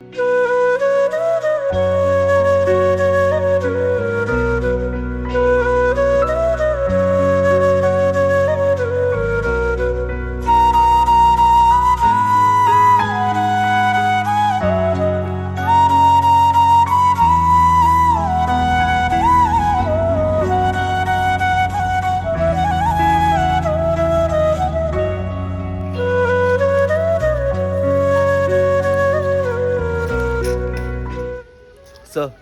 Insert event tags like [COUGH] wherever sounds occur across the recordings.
No!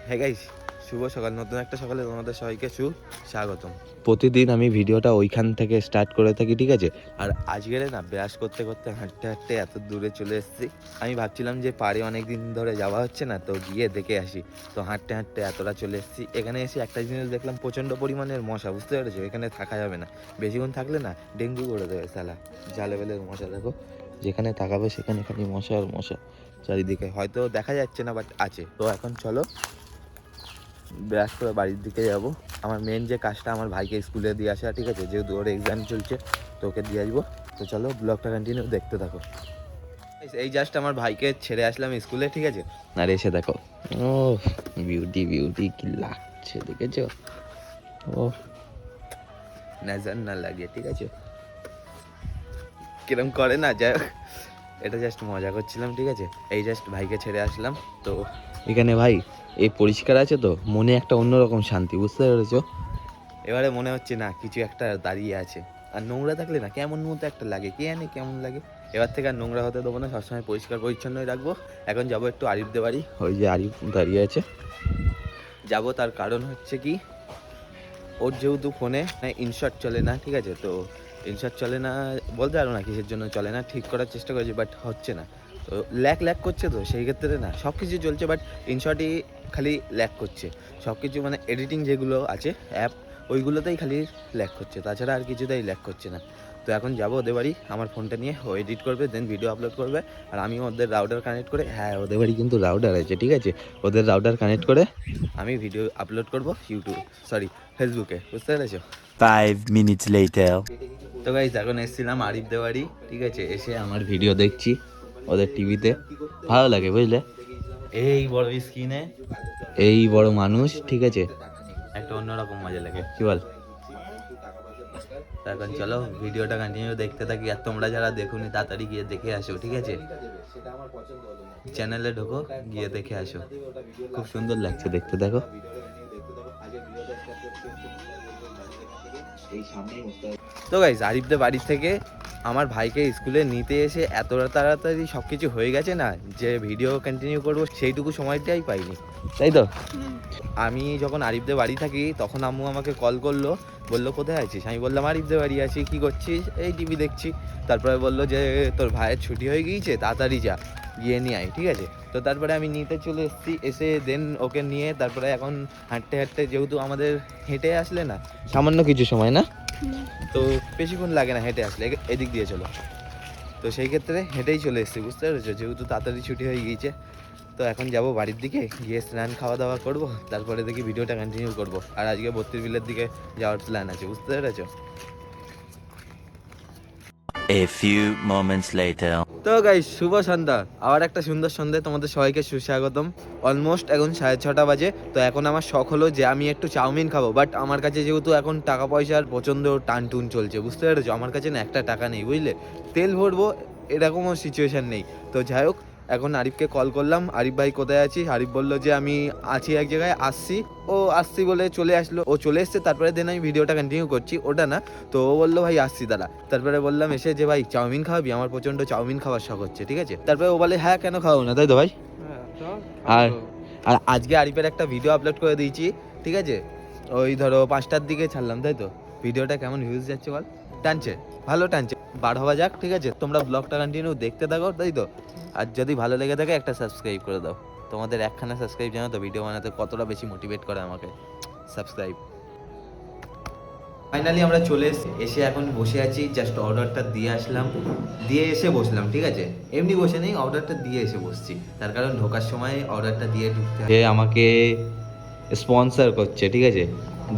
হ্যাঁ guys শুভ সকাল। নতুন একটা সকালে তোমাদের সবাইকে সু স্বাগতম। প্রতিদিন আমি ভিডিওটা ওইখান থেকে স্টার্ট করে থাকি ঠিক আছে? আর আজকের না ব্রাশ করতে করতে হাঁটতে হাঁটতে এত দূরে চলে এসেছি। আমি ভাবছিলাম যে পাড়ে অনেক দিন ধরে যাওয়া হচ্ছে না তো গিয়ে দেখে আসি। তো হাঁটতে হাঁটতে এতটা চলে এসেছি। এখানে এসে একটা জিনিস দেখলাম প্রচণ্ড পরিমাণের মশা বুঝতে পেরেছ? এখানে থাকা যাবে না। বেশিক্ষণ থাকলে না ডেঙ্গু করে দেবে সালা যা লেভেলের মশা দেখো। যেখানে তাকাবে সেখানে খালি মশা আর মশা। চারিদিকে। হয়তো দেখা যাচ্ছে না বাট আছে। তো এখন চলো ব্রাশ করে বাড়ির দিকে যাব। আমার মেন যে কাজটা আমার ভাইকে স্কুলে দিয়ে আসা, ঠিক আছে? যেহেতু ওর এক্সাম চলছে, তো ওকে দিয়ে আসব। তো চলো ব্লগটা কন্টিনিউ দেখতে থাকো। এই জাস্ট আমার ভাইকে ছেড়ে আসলাম স্কুলে, ঠিক আছে? আর এসে দেখো ও বিউটি বিউটি কি লাগছে, দেখেছ? ও নজর না লাগে, ঠিক আছে? কিরম করে না, যাই এটা জাস্ট মজা করছিলাম, ঠিক আছে? এই জাস্ট ভাইকে ছেড়ে আসলাম। তো এখানে ভাই, এই পরিষ্কার আছে তো? মনে একটা অন্যরকম শান্তি, বুঝতে পেরেছ? এবারে মনে হচ্ছে না, কিছু একটা দাঁড়িয়ে আছে। আর নোংরা থাকলে না, কেমন মতো একটা লাগে? কে জানে কেমন লাগে? এবার থেকে আর নোংরা হতে দেবো না, সবসময় পরিষ্কার পরিচ্ছন্নই রাখব। এখন যাব একটু আরিফদের বাড়ি। ওই যে আরিফ দাঁড়িয়ে আছে। যাব তার কারণ হচ্ছে কি, ওর যেহেতু ফোনে ইনশর্ট চলে না, ঠিক আছে? তো ইনশর্ট চলে না বলতে পারব না কিসের জন্য চলে না, ঠিক করার চেষ্টা করেছি বাট হচ্ছে না। তো ল্যাক ল্যাক করছে তো, সেই ক্ষেত্রে না, সব কিছু চলছে বাট ইনশর্টই খালি ল্যাক করছে। সব কিছু মানে এডিটিং যেগুলো আছে অ্যাপ ওইগুলোতেই খালি ল্যাক করছে, তাছাড়া আর কিছুতেই ল্যাক করছে না। তো এখন যাব ওদের বাড়ি, আমার ফোনটা নিয়ে, ও এডিট করবে দেন ভিডিও আপলোড করবে, আর আমি ওদের রাউডার কানেক্ট করে হ্যাঁ ওদের বাড়ি কিন্তু রাউডার আছে, ঠিক আছে? ওদের রাউডার কানেক্ট করে আমি ভিডিও আপলোড করব ইউটিউব সরি ফেসবুকে বুঝতে পেরেছ? Five minutes later. তো গাইজ এখন এসেছিলাম আরিফ দেওয়ারি ঠিক আছে? এসে আমার ভিডিও দেখছি ওদের টিভিতে ভালো লাগে বুঝলে? এই বড় স্ক্রিনে এই বড় মানুষ ঠিক আছে? একটা অন্যরকম মজা লাগে। কি বল? এখন চলো ভিডিওটা কন্টিনিউ দেখতে থাকি। আর তোমরা যারা দেখুনি তাড়াতাড়ি গিয়ে দেখে আসো ঠিক আছে? চ্যানেলে ঢোকো গিয়ে দেখে আসো। খুব সুন্দর লাগছে দেখতে দেখো। তো গাইজ আরিফদের বাড়ি থেকে আমার ভাইকে স্কুলে নিতে এসে এত তাড়াতাড়ি সব কিছু হয়ে গেছে না, যে ভিডিও কন্টিনিউ করব সেইটুকু সময়টাই পাইনি। তাই তো? আমি যখন আরিফদের বাড়ি থাকি, তখন আম্মু আমাকে কল করল, বলল, কোথায় আছিস? আমি বললাম, আরিফদের বাড়ি আছি, কি করছিস? এই টিভি দেখছি। তারপরে বলল যে, তোর ভাইয়ের ছুটি হয়ে গিয়েছে, তাড়াতাড়ি যা, গিয়ে নিয়ে আয়, ঠিক আছে? তো তারপরে আমি নিতে চলে এসেছি, এসে দেন ওকে নিয়ে তারপরে এখন হাঁটতে হাঁটতে যেহেতু আমাদের হেঁটে আসলে না, সামান্য কিছু সময় না? তো বেশিক্ষণ লাগে না হেঁটে আসলে এদিক দিয়ে চলো। তো সেই ক্ষেত্রে হেঁটেই চলে এসেছি, বুঝতে পেরেছ? যেহেতু তাড়াতাড়ি ছুটি হয়ে গিয়েছে, তো এখন যাব বাড়ির দিকে, গিয়ে স্নান খাওয়া দাওয়া করব, তারপরে দেখি ভিডিওটা কন্টিনিউ করব। আর আজকে বত্রিশ বিলের দিকে যাওয়ার প্ল্যান আছে, বুঝতে পেরেছ? A few moments later. তো গাই শুভ সন্ধ্যা। আবার একটা সুন্দর সন্ধ্যায় তোমাদের সবাইকে সুস্বাগতম। অলমোস্ট এখন সাড়ে ছটা বাজে, তো এখন আমার শখ হলো যে আমি একটু চাউমিন খাব। বাট আমার কাছে যেহেতু এখন টাকা পয়সার প্রচণ্ড টান টুন চলছে, বুঝতে পেরেছ? আমার কাছে না একটা টাকা নেই, বুঝলে? তেল ভরবো, এরকমও সিচুয়েশন নেই। তো যাই হোক এখন আরিফকে কল করলাম। আরিফ ভাই কোথায় আছিস? আরিফ বলল যে আমি আছি এক জায়গায় আসছি। ও আসছি বলে চলে আসলো। ও চলে এসছে তারপরে দেন আমি ভিডিওটা কন্টিনিউ করছি। ওটা না তো ও বলল ভাই আসছি দাদা তারপরে বললাম এসে যে ভাই চাউমিন খাওয়াবি? আমার প্রচণ্ড চাউমিন খাওয়ার শখ হচ্ছে ঠিক আছে? তারপরে ও বলে হ্যাঁ কেন খাওয়াবো না? তাই তো ভাই? আর আর আজকে আরিফের একটা ভিডিও আপলোড করে দিয়েছি ঠিক আছে? ওই ধরো পাঁচটার দিকে ছাড়লাম তাই তো? ভিডিওটা কেমন ভিউজ যাচ্ছে বল? টানছে ভালো টানছে। বার হওয়া যাক, ঠিক আছে? তোমরা ব্লগটা কন্টিনিউ দেখতে থাকো, তাই তো? আর যদি ভালো লেগে থাকে, একটা সাবস্ক্রাইব করে দাও। তোমাদের একখানা সাবস্ক্রাইব জানো তো ভিডিও বানাতে কতটা বেশি মোটিভেট করে আমাকে। সাবস্ক্রাইব ফাইনালি আমরা চলে এসেছি, এসে এখন বসে আছি জাস্ট অর্ডারটা দিয়ে আসলাম। দিয়ে এসে বসলাম, ঠিক আছে? এমনি বসে নেই অর্ডারটা দিয়ে এসে বসছি। তার কারণ ঢোকার সময় অর্ডারটা দিয়ে ঢুকতে যে আমাকে স্পন্সর করছে, ঠিক আছে?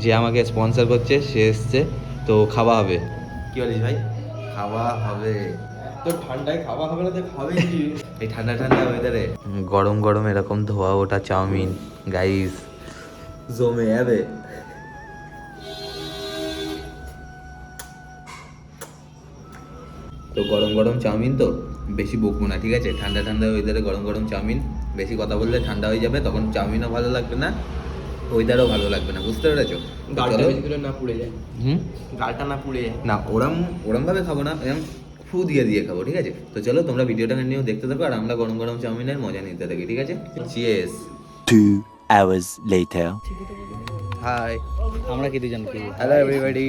যে আমাকে স্পন্সর করছে, সে এসছে, তো খাওয়া হবে। কি বলিস ভাই? খাওয়া হবে। তো ঠান্ডায় খাওয়া হবে না তো খাবে কি? [LAUGHS] এই ঠান্ডা ঠান্ডা ওয়েদারে গরম গরম এরকম ধোয়া ওটা চাউমিন গাইস জমে যাবে। তো গরম গরম চাউমিন তো বেশি বকবো না ঠিক আছে? ঠান্ডা ঠান্ডা ওয়েদারে গরম গরম চাউমিন বেশি কথা বললে ঠান্ডা হয়ে যাবে তখন চাউমিনও ভালো লাগবে না। ওয়েদারও ভালো লাগবে না বুঝতে পেরেছ? গালটা। না পুড়ে যায়। হুম? গালটা না পুড়ে যায়। না ওরম ওরম ভাবে খাব না এরম ফু দিয়ে দিয়ে খাব ঠিক আছে? তো চলো তোমরা ভিডিওটা কন্টিনিউ দেখতে থাকো আর আমরা গরম গরম চাউমিনের মজা নিতে থাকি ঠিক আছে? চিয়েস Two hours later. হাই আমরা কি দুজন কি? Hello everybody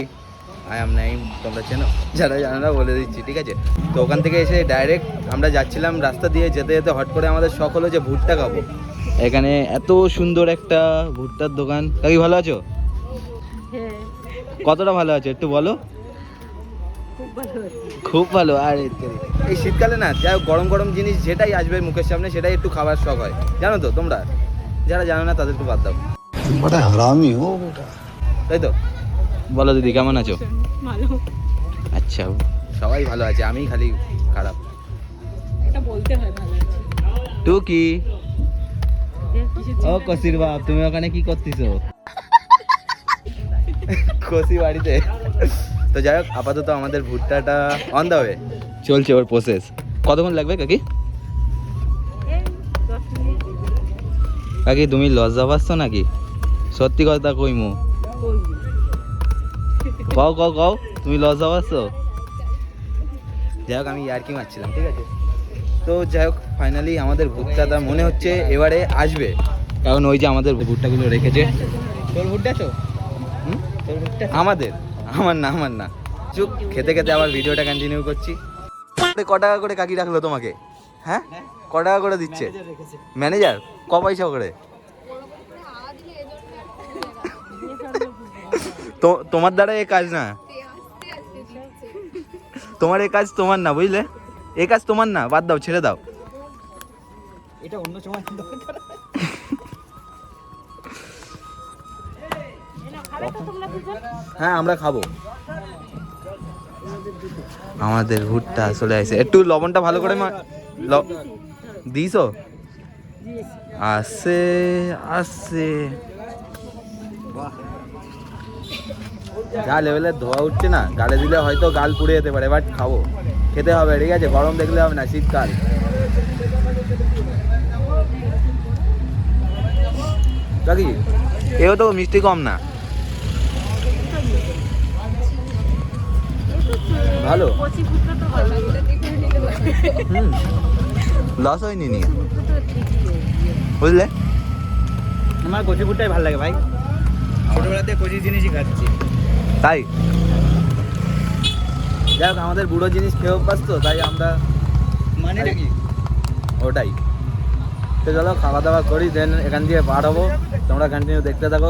I am Naim তোমরা চেনো? যারা জানো না বলে দিচ্ছি ঠিক আছে? তো ওখান থেকে এসে ডাইরেক্ট আমরা যাচ্ছিলাম রাস্তা দিয়ে যেতে যেতে হট করে আমাদের শখ হলো যে ভুট্টা খাব। এখানে এত সুন্দর একটা ভুট্টার দোকান। কাকি ভালো আছো? হ্যাঁ। কতটা ভালো আছো একটু বলো? খুব ভালো আর এই শীতকালে না যা গরম গরম জিনিস যেটাই আসবে মুখের সামনে সেটাই একটু খাবার শখ হয়। জানো তো তোমরা? যারা জানো না তাদের একটু বাদ দাও। ও তাই তো? বলো দিদি কেমন আছো? আচ্ছা। সবাই ভালো আছে আমি খালি খারাপ। এটা বলতে হয় ও কসির বাপ তুমি ওখানে কি করতেছো? কসি বাড়িতে। তো যাই হোক আপাতত আমাদের ভুট্টাটা অন দা ওয়ে চলছে ওর প্রসেস কতক্ষণ লাগবে কাকি? কাকি তুমি লজ্জা পাচ্ছ নাকি? সত্যি কথা কইমু কও কও কও তুমি লজ্জা পাচ্ছ? যাই হোক আমি ইয়ার্কি মারছিলাম ঠিক আছে? তো যাই হোক ফাইনালি আমাদের ভুট্টাটা মনে হচ্ছে এবারে আসবে। কারণ ওই যে আমাদের ভুট্টাগুলো রেখেছে। তোর ভুট্টা তো? আমাদের? আমার না আমার না। চুপ খেতে খেতে আবার ভিডিওটা কন্টিনিউ করছি। ক টাকা করে কাকি রাখল তোমাকে? হ্যাঁ? ক টাকা করে দিচ্ছে? ম্যানেজার ক পয়সা করে? তো তোমার দ্বারা এ কাজ না? তোমার এ কাজ তোমার না বুঝলে? এ কাজ তোমার না বাদ দাও ছেড়ে দাও। এটা অন্য সময় হ্যাঁ আমরা খাব। আমাদের ভুট্টা চলে আসে। একটু লবণটা ভালো করে দিয়েছি? আসে আসে। যা লেভেলের ধোয়া উঠছে না, গালে দিলে হয়তো গাল পুড়ে যেতে পারে বাট খাব। খেতে হবে, ঠিক আছে? গরম দেখলে হবে না, শীতকাল। এও তো মিষ্টি কম না। ভালো? হুম। লস হয়নি নিয়ে? রয়েছে। বুঝলে? আমার কচি ফুটটাই ভালো লাগে ভাই। ছোটবেলাতে কচি জিনিসই খাচ্ছি। তাই? যাই হোক আমাদের বুড়ো জিনিস খেয়ে অভ্যাস তো তাই আমরা মানেটা কি ওটাই। তো চলো খাওয়া দাওয়া করি দেন এখান দিয়ে বার হব। তোমরা কন্টিনিউ দেখতে থাকো।